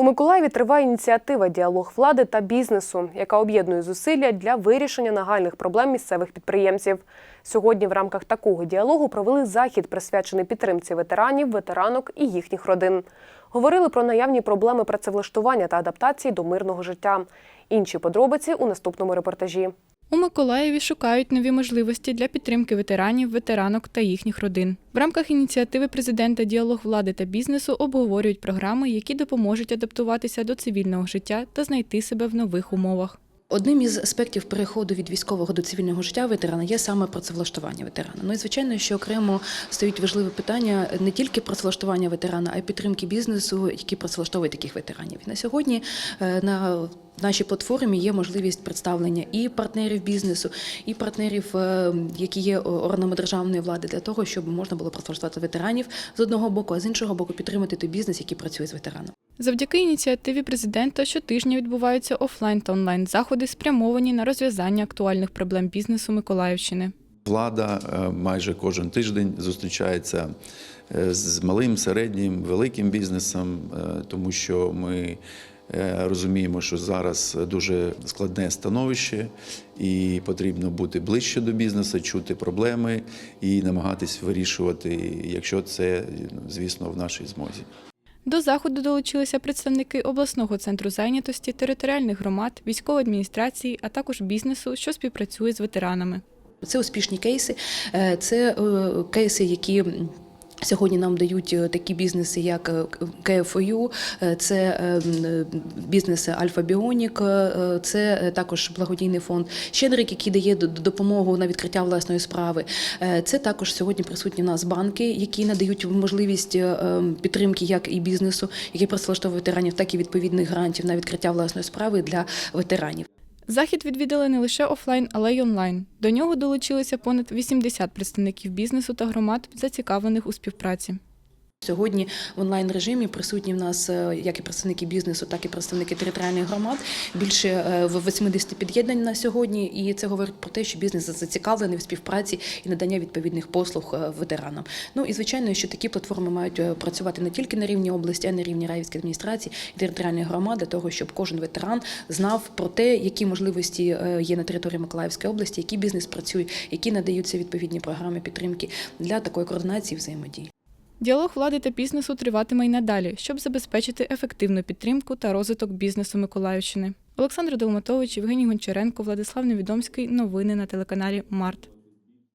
У Миколаєві триває ініціатива Діалог влади та бізнесу, яка об'єднує зусилля для вирішення нагальних проблем місцевих підприємців. Сьогодні в рамках такого діалогу провели захід, присвячений підтримці ветеранів, ветеранок і їхніх родин. Говорили про наявні проблеми працевлаштування та адаптації до мирного життя. Інші подробиці у наступному репортажі. У Миколаєві шукають нові можливості для підтримки ветеранів, ветеранок та їхніх родин. В рамках ініціативи президента Діалог влади та бізнесу обговорюють програми, які допоможуть адаптуватися до цивільного життя та знайти себе в нових умовах. Одним із аспектів переходу від військового до цивільного життя ветерана є саме працевлаштування ветерана. Ну і звичайно, що окремо стоїть важливе питання не тільки працевлаштування ветерана, а й підтримки бізнесу, який працевлаштовує таких ветеранів. На сьогодні е, на нашій платформі є можливість представлення і партнерів бізнесу, і партнерів, е, які є органами державної влади, для того, щоб можна було працевлаштувати ветеранів з одного боку, а з іншого боку підтримати той бізнес, який працює з ветераном. Завдяки ініціативі президента щотижня відбуваються офлайн та онлайн заходи, спрямовані на розв'язання актуальних проблем бізнесу Миколаївщини. Влада е, майже кожен тиждень зустрічається е, з малим, середнім, великим бізнесом, тому що ми розуміємо, що зараз дуже складне становище, і потрібно бути ближче до бізнесу, чути проблеми і намагатись вирішувати, якщо це, звісно, в нашій змозі. До заходу долучилися представники обласного центру зайнятості, територіальних громад, військової адміністрації, а також бізнесу, що співпрацює з ветеранами. Це успішні кейси, е, це е, кейси, які. Сьогодні нам дають е, такі бізнеси, як е, КФОЮ, е, це бізнеси Альфа Біонік, це також благодійний фонд Щедрик, який дає допомогу на відкриття власної справи. Це також сьогодні присутні в нас банки, які надають можливість підтримки як і бізнесу, який працевлаштовує ветеранів, так і відповідних грантів на відкриття власної справи для ветеранів. Захід відвідали не лише офлайн, але й онлайн. До нього долучилися понад 80 представників бізнесу та громад, зацікавлених у співпраці. Сьогодні в онлайн режимі присутні в нас е, як і представники бізнесу, так і представники територіальних громад. Більше е, в 80 під'єднань на сьогодні, і це говорить про те, що бізнес зацікавлений в співпраці і надання відповідних послуг е, ветеранам. Ну і звичайно, що такі платформи мають е, працювати не тільки на рівні області, а й на рівні райвської адміністрації і територіальних громад, для того, щоб кожен ветеран знав про те, які можливості е, є на території Миколаївської області, який бізнес працює, які надаються відповідні програми підтримки для такої координації взаємодії. Діалог влади та бізнесу триватиме й надалі, щоб забезпечити ефективну підтримку та розвиток бізнесу Миколаївщини. Олександр Долматович, Євгеній Гончаренко, Владислав Невідомський. Новини на телеканалі Март.